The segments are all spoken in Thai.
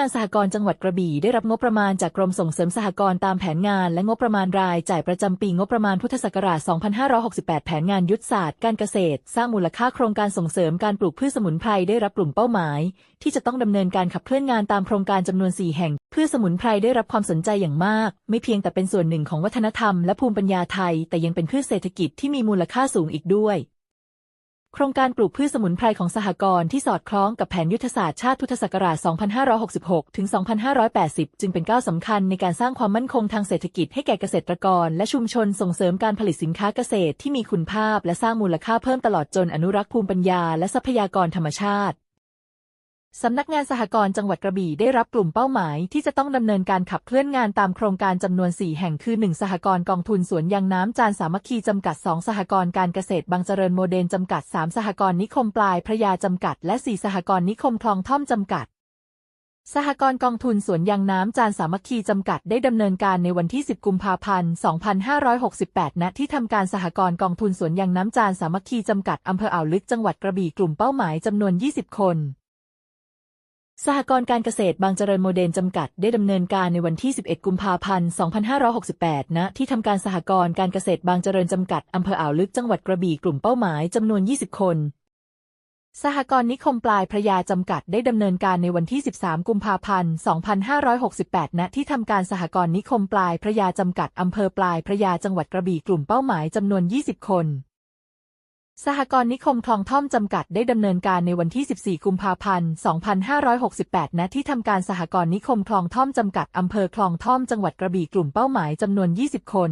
งานสหกรณ์จังหวัดกระบี่ได้รับงบประมาณจากกรมส่งเสริมสหกรณ์ตามแผนงานและงบประมาณรายจ่ายประจำปีงบประมาณพุทธศักราช 2568 แผนงานยุทธศาสตร์การเกษตร สร้างมูลค่าโครงการส่งเสริมการปลูกพืชสมุนไพรได้รับกลุ่มเป้าหมาย ที่จะต้องดำเนินการขับเคลื่อนงานตามโครงการจำนวน 4 แห่ง พืชสมุนไพรได้รับความสนใจอย่างมาก ไม่เพียงแต่เป็นส่วนหนึ่งของวัฒนธรรมและภูมิปัญญาไทย แต่ยังเป็นพืชเศรษฐกิจที่มีมูลค่าสูงอีกด้วย โครงการปลูกพืชสมุนไพรของสหกรณ์ที่สอดคล้องกับแผนยุทธศาสตร์ชาติพุทธศักราช 2566 ถึง 2580 จึงเป็นก้าวสำคัญในการสร้างความมั่นคงทางเศรษฐกิจให้แก่เกษตรกร และชุมชนส่งเสริมการผลิตสินค้าเกษตรที่มีคุณภาพ และสร้างมูลค่าเพิ่มตลอดจนอนุรักษ์ภูมิปัญญาและทรัพยากรธรรมชาติ สำนักงานสหกรณ์จังหวัดกระบี่ได้รับกลุ่มเป้าหมายที่จะต้องดำเนินการขับเคลื่อนงานตามโครงการจำนวน 4 แห่งคือ 1 สหกรณ์กองทุนสวนยางน้ำจานสามัคคีจำกัด 2 สหกรณ์การเกษตรบางเจริญโมเดลจำกัด 3 สหกรณ์นิคมปลายพระยาจำกัด และ 4 สหกรณ์นิคมคลองท่อมจำกัดสหกรณ์กองทุนสวนยางน้ำจานสามัคคีจำกัดได้ดำเนินการในวันที่ 10 กุมภาพันธ์ 2568 ณ ที่ทำการสหกรณ์กองทุนสวนยางน้ำจานสามัคคีจำกัดอำเภออ่าวลึกจังหวัดกระบี่กลุ่มเป้าหมายจำนวน 20 คน สหกรณ์การเกษตรบางเจริญโมเดลจำกัดได้ดำเนินการในวันที่ 11 กุมภาพันธ์ 2568 ณ ที่ทำการสหกรณ์การเกษตรบางเจริญจำกัดอำเภออ่าวลึกจังหวัดกระบี่กลุ่มเป้าหมายจำนวน 20 คน สหกรณ์นิคมปลายพระยาจำกัดได้ดำเนินการในวันที่ 13 กุมภาพันธ์ 2568 ณ ที่ทำการสหกรณ์นิคมปลายพระยาจำกัดอำเภอปลายพระยาจังหวัดกระบี่กลุ่มเป้าหมายจำนวน 20 คน สหกรณ์นิคมคลองท่อมจำกัดได้ดำเนินการในวันที่ 14 กุมภาพันธ์ 2568 ณ ที่ทำการสหกรณ์นิคมคลองท่อมจำกัดอำเภอคลองท่อมจังหวัดกระบี่กลุ่มเป้าหมายจำนวน 20 คน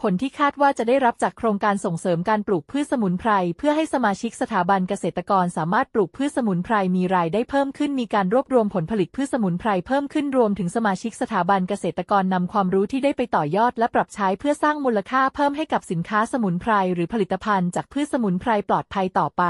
ผลที่คาดว่าจะได้รับจากโครงการส่งเสริมการปลูกพืชสมุนไพร เพื่อให้สมาชิกสถาบันเกษตรกรสามารถปลูกพืชสมุนไพรมีรายได้เพิ่มขึ้นมีการรวบรวมผลผลิตพืชสมุนไพรเพิ่มขึ้นรวมถึงสมาชิกสถาบันเกษตรกรนำความรู้ที่ได้ไปต่อยอดและปรับใช้เพื่อสร้างมูลค่าเพิ่มให้กับสินค้าสมุนไพรหรือผลิตภัณฑ์จากพืชสมุนไพรปลอดภัยต่อไป